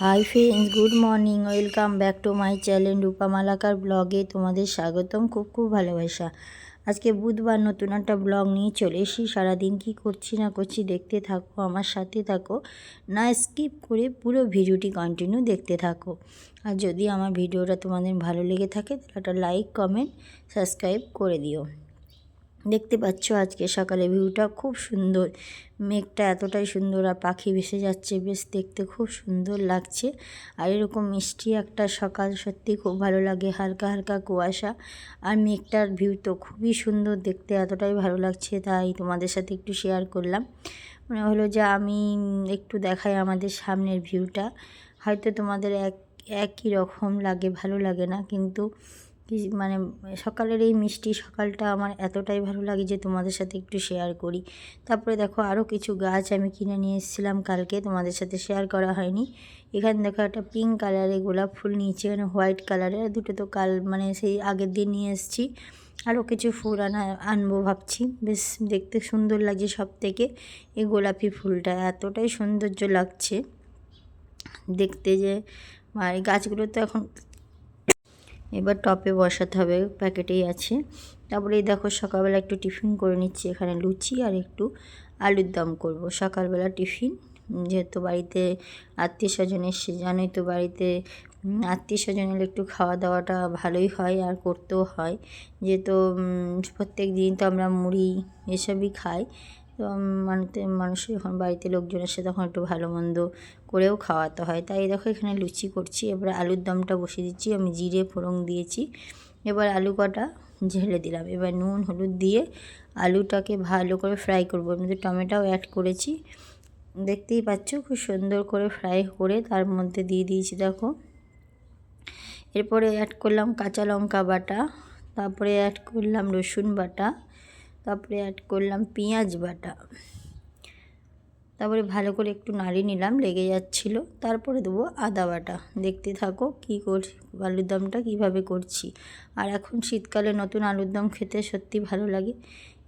Hi friends good morning welcome back to my channel Rupa Malakar ব্লগে তোমাদের স্বাগতম, খুব খুব ভালোবাসা। আজকে বুধবার নতুন একটা ব্লগ নিয়ে চলে এসি সারাদিন কী করছি না করছি দেখতে থাকো, আমার সাথে থাকো। না স্কিপ করে পুরো ভিডিওটি কন্টিনিউ দেখতে থাকো। আর যদি আমার ভিডিওটা তোমাদের ভালো লেগে থাকে, তাহলে একটা লাইক কমেন্ট সাবস্ক্রাইব করে দিও। দেখতে পাচ্ছ আজকে সকালে ভিউটা, খুব সুন্দর। মেঘটা এতটাই সুন্দর আর পাখি ভেসে যাচ্ছে, বেশ দেখতে খুব সুন্দর লাগছে। আর এরকম মিষ্টি একটা সকাল সত্যি খুব ভালো লাগে, হালকা হালকা কুয়াশা। আর মেঘটার ভিউ তো খুবই সুন্দর, দেখতে এতটাই ভালো লাগছে, তাই তোমাদের সাথে একটু শেয়ার করলাম। মনে হলো যে আমি একটু দেখাই আমাদের সামনের ভিউটা। হয়তো তোমাদের এক, একই রকম লাগে, ভালো লাগে না, কিন্তু মানে সকালের এই মিষ্টি সকালটা আমার এতটাই ভালো লাগে যে তোমাদের সাথে একটু শেয়ার করি। তারপরে দেখো আরও কিছু গাছ আমি কিনে নিয়ে এসেছিলাম কালকে, তোমাদের সাথে শেয়ার করা হয়নি। এখানে দেখো একটা পিঙ্ক কালারের গোলাপ ফুল নিয়েছি এখানে হোয়াইট কালারের দুটো তো কাল মানে সেই আগের দিন নিয়ে এসেছি। আরও কিছু ফুল আনা, আনব ভাবছি। বেশ দেখতে সুন্দর লাগছে সব থেকে এই গোলাপি ফুলটা, এতটাই সৌন্দর্য লাগছে। দেখতে যে আর গাছগুলো তো এখন এবার টপে বসাতে হবে, প্যাকেটেই আছে। তারপরে দেখো সকালবেলা একটু টিফিন করে নিচ্ছি, এখানে লুচি আর একটু আলুর দম করব। সকালবেলা টিফিন যেহেতু বাড়িতে আত্মীয় স্বজন এসে জানোই তো বাড়িতে আত্মীয় স্বজন এলে একটু খাওয়া দাওয়াটা ভালোই হয় আর করতেও হয়। যেহেতু প্রত্যেক দিন তো আমরা মুড়ি এসবই খাই তো মানুষে মানুষের যখন বাড়িতে লোকজন এসে তখন একটু ভালো মন্দ করেও খাওয়াতে হয়। তাই দেখো এখানে লুচি করছি, এবার আলুর দমটা বসিয়ে দিচ্ছি, আমি জিরে, ফোড়ন দিয়েছি। এবার আলু কটা ঝেলে দিলাম। এবার নুন, হলুদ দিয়ে আলুটাকে ভালো করে ফ্রাই করব। আমি তো টমেটোও অ্যাড করেছি। দেখতেই পাচ্ছ খুব সুন্দর করে ফ্রাই করে তার মধ্যে দিয়ে দিয়েছি, দেখো। এরপরে অ্যাড করলাম কাঁচা লঙ্কা বাটা, তারপরে অ্যাড করলাম রসুন বাটা। তারপরে অ্যাড করলাম পেঁয়াজ বাটা। তারপরে ভালো করে একটু নাড়িয়ে নিলাম, লেগে যাচ্ছিল। তারপরে দেবো আদা বাটা। দেখতে থাকো কী করছি, আলুর দমটা কীভাবে করছি। আর এখন শীতকালে নতুন আলুর দম খেতে সত্যি ভালো লাগে।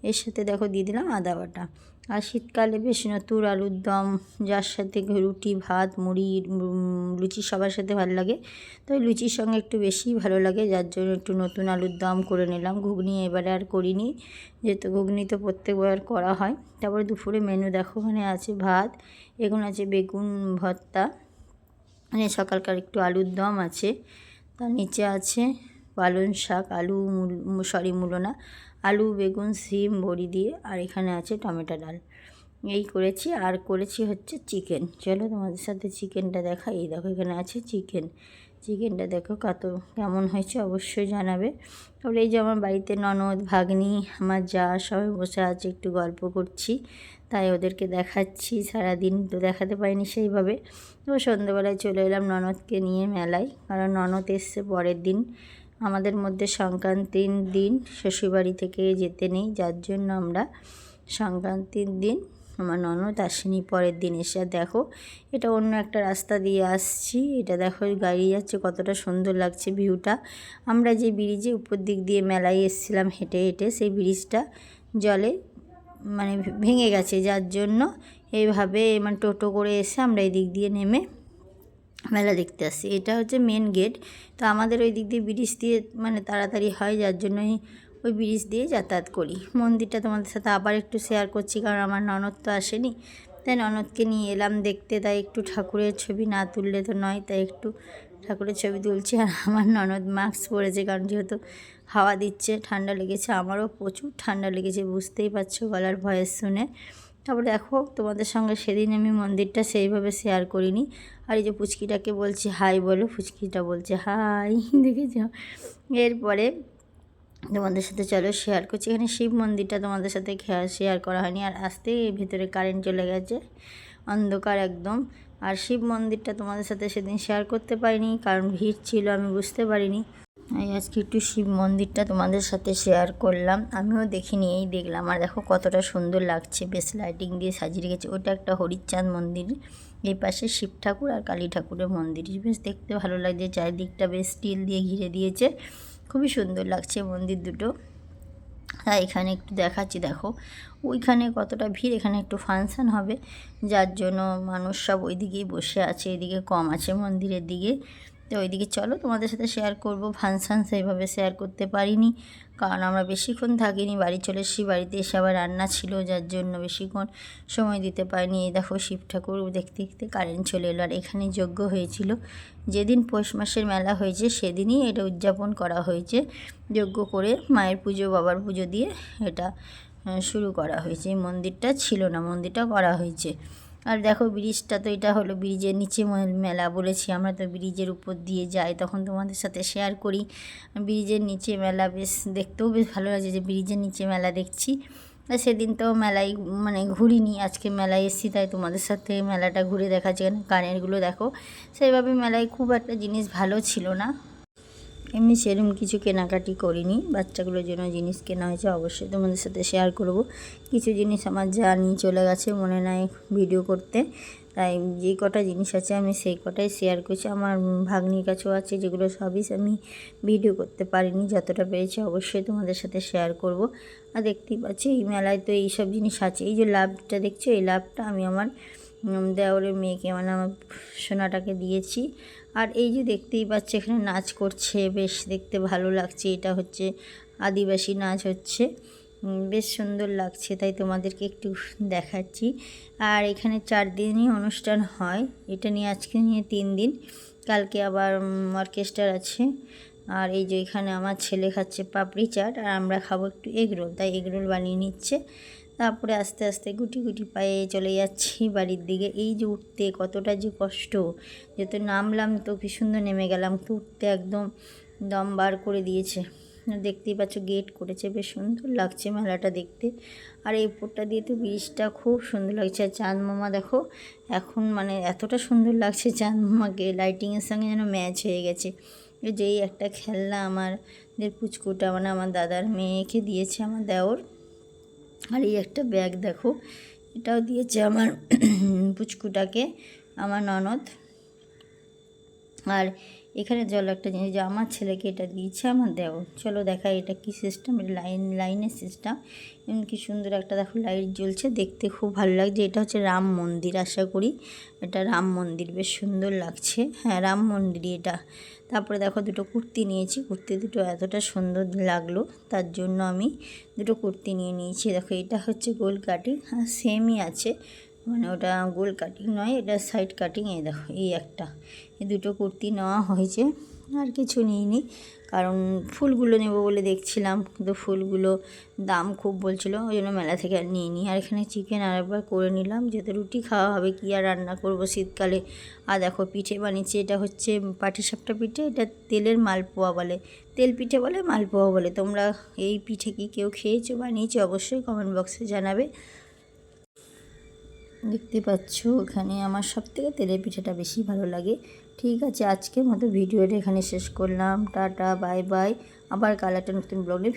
এর সাথে দেখো দিয়ে দিলাম আদা বাটা। আর শীতকালে বেশ নতুন আলুর দম, যার সাথে রুটি, ভাত, মুড়ি লুচি সবার সাথে ভালো লাগে। তো লুচির সঙ্গে একটু বেশি ভালো লাগে, যার জন্য একটু নতুন আলুর দম করে নিলাম। ঘুগনি এবারে আর করিনি, যেহেতু ঘুগনি তো প্রত্যেকবার করা হয়। তারপরে দুপুরে মেনু দেখো, ওখানে আছে ভাত, এগুলো আছে বেগুন ভর্তা মানে সকালকার একটু আলুর দম আছে। তার নিচে আছে পালং শাক, আলু সরি, মূলো না আলু, বেগুন, সিম, বড়ি দিয়ে, আর এখানে আছে টমেটো ডাল। এই করেছি, আর করেছি হচ্ছে চিকেন। চলো তোমাদের সাথে চিকেনটা দেখা। এই দেখো, এখানে আছে চিকেন। চিকেনটা দেখো কত, কেমন হয়েছে অবশ্যই জানাবে। তারপরে এই যে আমার বাড়িতে ননদ, ভাগ্নি, আমার যা, সবাই বসে আছে, একটু গল্প করছি। তাই ওদেরকে দেখাচ্ছি, সারাদিন তো দেখাতে পারিনি সেইভাবে। তো সন্ধ্যেবেলায় চলে এলাম ননদকে নিয়ে মেলায়, কারণ ননদ এসছে পরের দিন। আমাদের মধ্যে সংক্রান্তির দিন শ্বশুরবাড়ি থেকে যেতে নেই, যার জন্য আমরা সংক্রান্তির দিন, আমার ননদ আসেনি পরের দিন এসে দেখো, এটা অন্য একটা রাস্তা দিয়ে আসছি। এটা দেখো গাড়ি যাচ্ছে, কতটা সুন্দর লাগছে ভিউটা। আমরা যে ব্রিজে উপর দিক দিয়ে মেলায় এসেছিলাম হেঁটে হেঁটে, সেই ব্রিজটা জলে মানে ভেঙে গেছে, যার জন্য এইভাবে মানে টোটো করে এসে আমরা এই দিক দিয়ে নেমে মেলা দেখতে আসছি এটা হচ্ছে মেন গেট তো আমাদের ওই দিক দিয়ে ব্রিজ দিয়ে মানে তাড়াতাড়ি হয়, যার জন্যই ওই ব্রিজ দিয়ে যাতায়াত করি। মন্দিরটা তোমাদের সাথে আবার একটু শেয়ার করছি, কারণ আমার ননদ তো আসেনি। তাই ননদকে নিয়ে এলাম দেখতে, তাই একটু ঠাকুরের ছবি না তুললে তো নয়, তাই একটু ঠাকুরের ছবি তুলছি। আর আমার ননদ মাস্ক পরেছে, কারণ যেহেতু হাওয়া দিচ্ছে, ঠান্ডা লেগেছে, আমারও প্রচুর ঠান্ডা লেগেছে, বুঝতেই পারছ গলার ভয়েস শুনে। তারপরে দেখো, তোমাদের সঙ্গে সেদিন আমি মন্দিরটা সেইভাবে শেয়ার করিনি। আর এই যে পুচকিটাকে বলছি হাই বলো, পুচকিটা বলছে হাই দেখেছ? এরপরে তোমাদের সাথে চলো শেয়ার করছি। এখানে শিব মন্দিরটা তোমাদের সাথে শেয়ার করা হয়নি। আর আসতে ভেতরে কারেন্ট চলে গেছে, অন্ধকার একদম। আর শিব মন্দিরটা তোমাদের সাথে সেদিন শেয়ার করতে পারিনি, কারণ ভিড় ছিল, আমি বুঝতে পারিনি। এই আজকে একটু শিব মন্দিরটা তোমাদের সাথে শেয়ার করলাম। আমিও দেখিনি, এই দেখলাম। আর দেখো কতটা সুন্দর লাগছে। বেশ লাইটিং দিয়ে সাজিয়ে রেখেছে। ওটা একটা হরিচাঁদ মন্দির। এই পাশে শিব ঠাকুর আর কালী ঠাকুরের মন্দির। বেশ দেখতে ভালো লাগছে। চারিদিকটা বেশ স্টিল দিয়ে ঘিরে দিয়েছে। খুবই সুন্দর লাগছে মন্দির দুটো। হ্যাঁ এখানে একটু দেখাচ্ছি, দেখো। ওইখানে কতটা ভিড়, এখানে একটু ফাংশান হবে। যার জন্য মানুষ সব ওইদিকেই বসে আছে, এদিকে কম আছে মন্দিরের দিকে। তো ওইদিকে চলো, তোমাদের সাথে শেয়ার করব। ফাংশান সেইভাবে শেয়ার করতে পারিনি, কারণ আমরা বেশিক্ষণ থাকিনি। বাড়ি চলে এসেছি, বাড়িতে এসে আবার রান্না ছিল, যার জন্য বেশিক্ষণ সময় দিতে পারিনি। এই দেখো শিব ঠাকুর, দেখতে দেখতে কারেন্ট চলে এলো। আর এখানে যজ্ঞ হয়েছিল। যেদিন পৌষ মাসের মেলা হয়েছে, সেদিনই এটা উদযাপন করা হয়েছে। যজ্ঞ করে মায়ের পুজো, বাবার পুজো দিয়ে এটা শুরু করা হয়েছে। এই মন্দিরটা ছিল না, মন্দিরটা করা হয়েছে। আর দেখো ব্রিজটা তো এটা হলো ব্রিজের নিচে মেলা বলেছি, আমরা তো ব্রিজের উপর দিয়ে যাই, তখন তোমাদের সাথে শেয়ার করি। ব্রিজের নিচে মেলা বেশ, দেখতেও বেশ ভালো লাগছে যে ব্রিজের নিচে মেলা দেখছি। সেদিন তো মেলায় মানে ঘুরিনি, আজকে মেলায় এসেছি, তাই তোমাদের সাথে মেলাটা ঘুরে দেখাচ্ছি, কারণ কানেরগুলো দেখো। সেইভাবে মেলায় খুব একটা জিনিস ভালো ছিল না। এমনি সেরকম কিছু কেনাকাটি করিনি। বাচ্চাগুলোর জন্য জিনিস কেনা হয়েছে অবশ্যই তোমাদের সাথে শেয়ার করব। কিছু জিনিস আমার যা নিয়ে চলে গেছে মনে নাই ভিডিও করতে। তাই যে কটা জিনিস আছে আমি সেই কটাই শেয়ার করছি। আমার ভাগ্নির কাছেও আছে যেগুলো সবই আমি ভিডিও করতে পারিনি। যতটা পেরেছি অবশ্যই তোমাদের সাথে শেয়ার করব। আর দেখতেই পাচ্ছি এই মেলায় তো এইসব জিনিস আছে এই যে লাভটা দেখছ, এই লাভটা আমি আমার দেওরের মেয়েকে মানে আমার সোনাটাকে দিয়েছি। আর এই যে দেখতেই পাচ্ছে, এখানে নাচ করছে, বেশ দেখতে ভালো লাগছে। এটা হচ্ছে আদিবাসী নাচ হচ্ছে। বেশ সুন্দর লাগছে, তাই তোমাদেরকে একটু দেখাচ্ছি। আর এখানে চার দিনই অনুষ্ঠান হয়। এটা নিয়ে আজকে নিয়ে তিন দিন। কালকে আবার অর্কেস্ট্রার আছে। আর এই যে এখানে আমার ছেলে খাচ্ছে পাপড়ি চাট, আর আমরা খাব একটু এগরোল। তাই এগরোল বানিয়ে নিচ্ছে। তারপরে আস্তে আস্তে গুটি গুটি পায়ে চলে যাচ্ছি বাড়ির দিকে। এই যে উঠতে কতটা যে কষ্ট যেহেতু নামলাম তো কি সুন্দর নেমে গেলাম। তো উঠতে একদম দম বার করে দিয়েছে। দেখতেই পাচ্ছ গেট করেছে, বেশ সুন্দর লাগছে মেলাটা দেখতে। আর এই উপরটা দিয়ে তো ব্রিজটা খুব সুন্দর লাগছে। আর চাঁদ মামা দেখো, এখন মানে এতটা সুন্দর লাগছে চাঁদ মামাকে লাইটিংয়ের সঙ্গে যেন ম্যাচ হয়ে গেছে। যেই একটা খেলনা আমাদের পুচকুটা মানে আমার দাদার মেয়েকে দিয়েছে, আমার দেওর। আর এই একটা ব্যাগ দেখো এটাও দিয়েছে আমার পুচকুটাকে আমার ননদ। আর এখানে জল একটা জিনিস, যে আমার ছেলেকে এটা দিয়েছে আমার দেও চলো দেখা এটা কি সিস্টেম এটা লাইন লাইনের সিস্টেম এমন কি সুন্দর একটা দেখো লাইট জ্বলছে, দেখতে খুব ভালো লাগছে। এটা হচ্ছে রাম মন্দির, আশা করি। এটা রাম মন্দির, বেশ সুন্দর লাগছে। হ্যাঁ রাম মন্দিরই এটা। তারপরে দেখো দুটো কুর্তি নিয়েছি। কুর্তি দুটো এতটা সুন্দর লাগল, তার জন্য আমি দুটো কুর্তি নিয়ে নিয়েছি। দেখো, এটা হচ্ছে গোল কাটিং হ্যাঁ সেমই আছে। মানে ওটা গোল কাটিং নয়, এটা সাইড কাটিং এই দেখো, এই একটা। এই দুটো কুর্তি নেওয়া হয়েছে, আর কিছু নিইনি। কারণ ফুলগুলো নেব বলে দেখছিলাম, কিন্তু ফুলগুলো দাম খুব বলছিল, ওই জন্য মেলা থেকে আর নিয়ে নিই আর এখানে চিকেন আর একবার করে নিলাম, যেহেতু রুটি খাওয়া হবে, কি আর রান্না করব শীতকালে? আর দেখো পিঠে বানিয়েছি, এটা হচ্ছে পাটিসাপটা পিঠে, এটা তেলের মালপোয়া বলে। তেল পিঠে বলে, মালপোয়া বলে। তোমরা এই পিঠে কি কেউ খেয়েছো বানিয়েছো অবশ্যই কমেন্ট বক্সে জানাবে। দেখতে পাচ্ছ, এখানে আমার সব থেকে তেলের পিঠাটা বেশি ভালো লাগে। ঠিক আছে, আজকের মতো ভিডিওটা এখানে শেষ করলাম। Tata, bye bye. আবার কাল একটা নতুন ব্লগে